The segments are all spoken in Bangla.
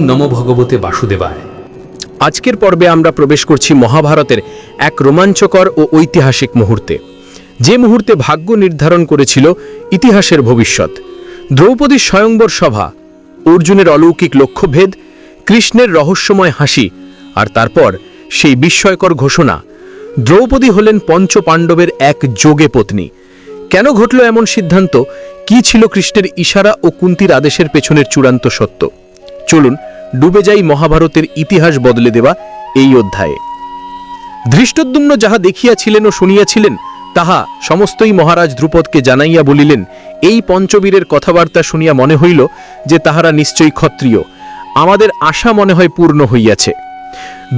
নম ভগবতে বাসুদেবায়। আজকের পর্বে আমরা প্রবেশ করছি মহাভারতের এক রোমাঞ্চকর ও ঐতিহাসিক মুহূর্তে। যে মুহূর্তে ভাগ্য নির্ধারণ করেছিল ইতিহাসের ভবিষ্যৎ। দ্রৌপদীর স্বয়ংবর সভা, অর্জুনের অলৌকিক লক্ষ্যভেদ, কৃষ্ণের রহস্যময় হাসি, আর তারপর সেই বিস্ময়কর ঘোষণা, দ্রৌপদী হলেন পঞ্চ পাণ্ডবের এক যোগে পত্নী। কেন ঘটল এমন সিদ্ধান্ত? কি ছিল কৃষ্ণের ইশারা ও কুন্তির আদেশের পেছনের চূড়ান্ত সত্য? চলুন ডুবে যাই মহাভারতের ইতিহাস বদলে দেওয়া এই অধ্যায়ে। ধৃষ্টদ্যুম্ন যাহা দেখিয়াছিলেন ও শুনিয়াছিলেন, তাহা সমস্তই মহারাজ ধ্রুপদকে জানাইয়া বলিলেন, এই পঞ্চবীরের কথাবার্তা শুনিয়া মনে হইল যে তাহারা নিশ্চয়ই ক্ষত্রিয়। আমাদের আশা মনে হয় পূর্ণ হইয়াছে।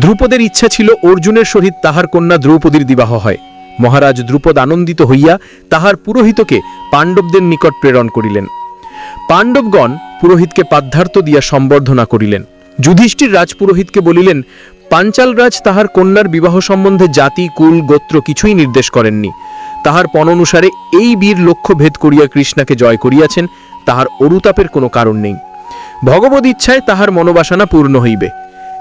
ধ্রুপদের ইচ্ছা ছিল অর্জুনের সহিত তাহার কন্যা দ্রৌপদীর বিবাহ হয়। মহারাজ ধ্রুপদ আনন্দিত হইয়া তাহার পুরোহিতকে পাণ্ডবদের নিকট প্রেরণ করিলেন। পাণ্ডবগণ পুরোহিতকে পাদ্ধার্থ দিয়া সম্বর্ধনা করিলেন। যুধিষ্ঠির রাজপুরোহিতকে বলিলেন পাঞ্চাল রাজ তাহার কন্যার বিবাহ সম্বন্ধে জাতি, কুল, গোত্র কিছুই নির্দেশ করেননি। তাহার পণনুসারে এই বীর লক্ষ্য ভেদ করিয়া কৃষ্ণাকে জয় করিয়াছেন, তাহার অরুতাপের কোনো কারণ নেই। ভগবদ ইচ্ছায় তাহার মনোবাসনা পূর্ণ হইবে।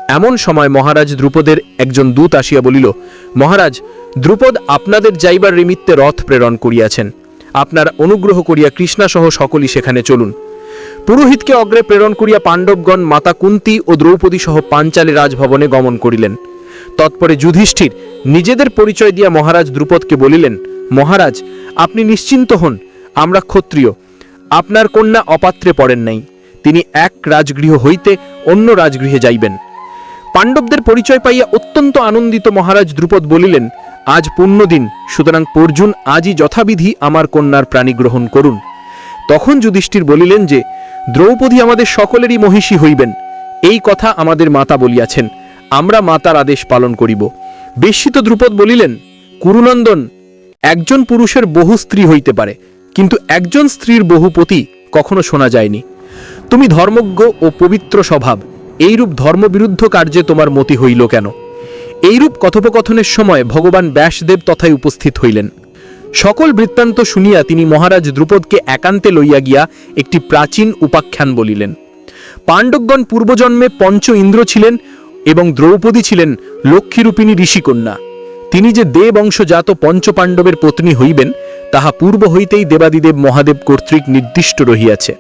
এমন সময় মহারাজ দ্রুপদের একজন দূত আসিয়া বলিল, মহারাজ, দ্রুপদ আপনাদের যাইবার নিমিত্তে রথ প্রেরণ করিয়াছেন। আপনার অনুগ্রহ করিয়া কৃষ্ণাসহ সকলই সেখানে চলুন। পুরোহিতকে অগ্রে প্রেরণ করিয়া পাণ্ডবগণ মাতা কুন্তি ও দ্রৌপদী সহ পাঞ্চালী রাজভবনে গমন করিলেন। তৎপরে যুধিষ্ঠির নিজেদের পরিচয় দিয়া মহারাজ দ্রুপদকে বলিলেন, মহারাজ, আপনি নিশ্চিন্ত হন, আমরা ক্ষত্রিয়। আপনার কন্যা অপাত্রে পড়েন নাই। তিনি এক রাজগৃহ হইতে অন্য রাজগৃহে যাইবেন। পাণ্ডবদের পরিচয় পাইয়া অত্যন্ত আনন্দিত মহারাজ দ্রুপদ বলিলেন, আজ পুণ্যদিন, সুতরাং পর্জুন আজই যথাবিধি আমার কন্যার প্রাণী গ্রহণ করুন। তখন যুধিষ্ঠির বলিলেন যে, দ্রৌপদী আমাদের সকলেরই মহিষী হইবেন। এই কথা আমাদের মাতা বলিয়াছেন। আমরা মাতার আদেশ পালন করিব। বেশিত দ্রুপদ বলিলেন, কুরুনন্দন, একজন পুরুষের বহু স্ত্রী হইতে পারে, কিন্তু একজন স্ত্রীর বহু পতি কখনো শোনা যায়নি। তুমি ধর্মজ্ঞ ও পবিত্র স্বভাব, এইরূপ ধর্মবিরুদ্ধ কার্যে তোমার মতি হইল কেন? এইরূপ কথোপকথনের সময় ভগবান ব্যাসদেব তথায় উপস্থিত হইলেন। সকল বৃত্তান্ত শুনিয়া তিনি মহারাজ দ্রুপদকে একান্তে লইয়া গিয়া একটি প্রাচীন উপাখ্যান বলিলেন। পাণ্ডবগণ পূর্বজন্মে পঞ্চ ইন্দ্র ছিলেন এবং দ্রৌপদী ছিলেন লক্ষ্মীরূপিণী ঋষিকন্যা। তিনি যে দেব অংশজাত পঞ্চপাণ্ডবের পত্নী হইবেন, তাহা পূর্ব হইতেই দেবাদিদেব মহাদেব কর্তৃক নির্দিষ্ট রহিয়াছে।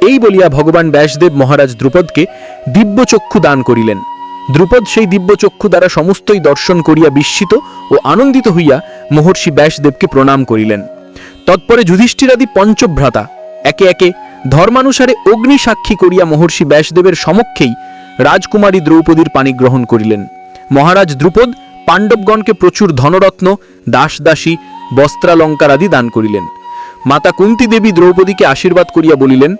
এই বলিয়া ভগবান ব্যাসদেব মহারাজ দ্রুপদকে দিব্যচক্ষু দান করিলেন। দ্রুপদ সেই দিব্যচক্ষু দ্বারা সমস্তই দর্শন করিয়া বিস্মিত ও আনন্দিত হইয়া মহর্ষি ব্যাসদেবকে প্রণাম করিলেন। তৎপরে যুধিষ্ঠিরাদি পঞ্চভ্রাতা একে একে ধর্মানুসারে অগ্নি সাক্ষী করিয়া মহর্ষি ব্যাসদেবের সমক্ষেই রাজকুমারী দ্রৌপদীর পানি গ্রহণ করিলেন। মহারাজ দ্রুপদ পাণ্ডবগণকে প্রচুর ধনরত্ন, দাসদাসী বস্ত্রালঙ্কার আদি দান করিলেন। মাতা কুন্তি দেবী দ্রৌপদীকে আশীর্বাদ করিয়া বলিলেন,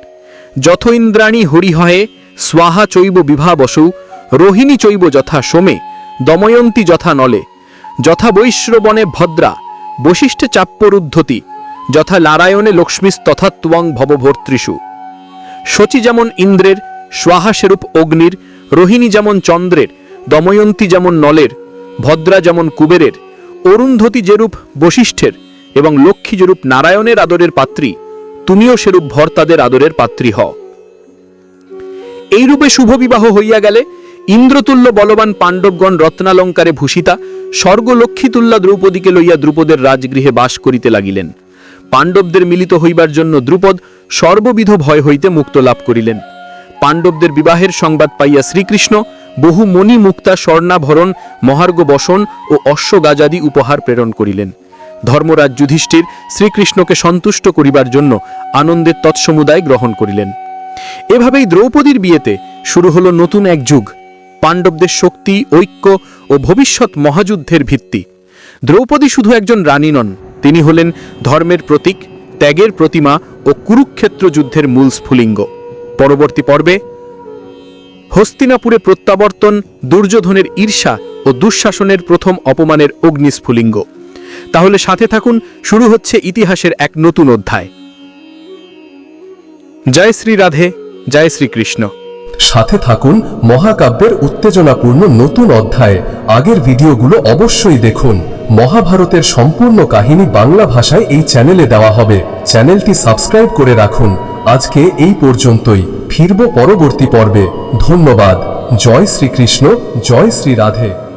যথ ইন্দ্রাণী হরিহয়ে, স্বাহা চৈব বিভা বসৌ রোহিণী চৈব যথা সোমে, দময়ন্তী যথা নলে, যথা বৈশ্রবণে ভদ্রা, বশিষ্ঠে চাপ্পরুদ্ধতি, যথা নারায়ণে লক্ষ্মী তথা ত্বং ভবভর্তৃষু। শচী যেমন ইন্দ্রের, স্বাহা সেরূপ অগ্নির, রোহিণী যেমন চন্দ্রের, দময়ন্তী যেমন নলের, ভদ্রা যেমন কুবেরের, অরুন্ধতী যেরূপ বশিষ্ঠের এবং লক্ষ্মী যেরূপ নারায়ণের আদরের পাত্রী, তুমিও সেরূপ ভর্তাদের আদরের পাত্রী হও। এইরূপে শুভ বিবাহ হইয়া গেলে ইন্দ্রতুল্য বলবান পাণ্ডবগণ রত্নালঙ্কারে ভূষিতা, স্বর্গলক্ষ্মীতুল্লা দ্রৌপদীকে লইয়া দ্রুপদের রাজগৃহে বাস করিতে লাগিলেন। পাণ্ডবদের মিলিত হইবার জন্য দ্রুপদ সর্ববিধ ভয় হইতে মুক্ত লাভ করিলেন। পাণ্ডবদের বিবাহের সংবাদ পাইয়া শ্রীকৃষ্ণ বহু মণি মুক্তা স্বর্ণাভরণ, মহার্ঘ বসন ও অশ্বগাজাদি উপহার প্রেরণ করিলেন। ধর্মরাজ যুধিষ্ঠির শ্রীকৃষ্ণকে সন্তুষ্ট করিবার জন্য আনন্দের তৎসমুদায় গ্রহণ করিলেন। এভাবেই দ্রৌপদীর বিয়েতে শুরু হলো নতুন এক যুগ। পাণ্ডবদের শক্তি, ঐক্য ও ভবিষ্যৎ মহাযুদ্ধের ভিত্তি। দ্রৌপদী শুধু একজন রানী নন, তিনি হলেন ধর্মের প্রতীক, ত্যাগের প্রতিমা ও কুরুক্ষেত্র যুদ্ধের মূল স্ফুলিঙ্গ। পরবর্তী পর্বে হস্তিনাপুরে প্রত্যাবর্তন, দুর্যোধনের ঈর্ষা ও দুঃশাসনের প্রথম অপমানের অগ্নিস্ফুলিঙ্গ। তাহলে সাথে থাকুন, শুরু হচ্ছে ইতিহাসের এক নতুন অধ্যায়। জয় শ্রী রাধে, জয় শ্রীকৃষ্ণ সাথে থাকুন মহাকাব্যের উত্তেজনাপূর্ণ নতুন অধ্যায়ে। আগের ভিডিওগুলো অবশ্যই দেখুন। মহাভারতের সম্পূর্ণ কাহিনী বাংলা ভাষায় এই চ্যানেলে দেওয়া হবে। চ্যানেলটি সাবস্ক্রাইব করে রাখুন। আজকে এই পর্যন্তই। ফিরব পরবর্তী পর্বে। ধন্যবাদ। জয় শ্রীকৃষ্ণ, জয় শ্রী রাধে।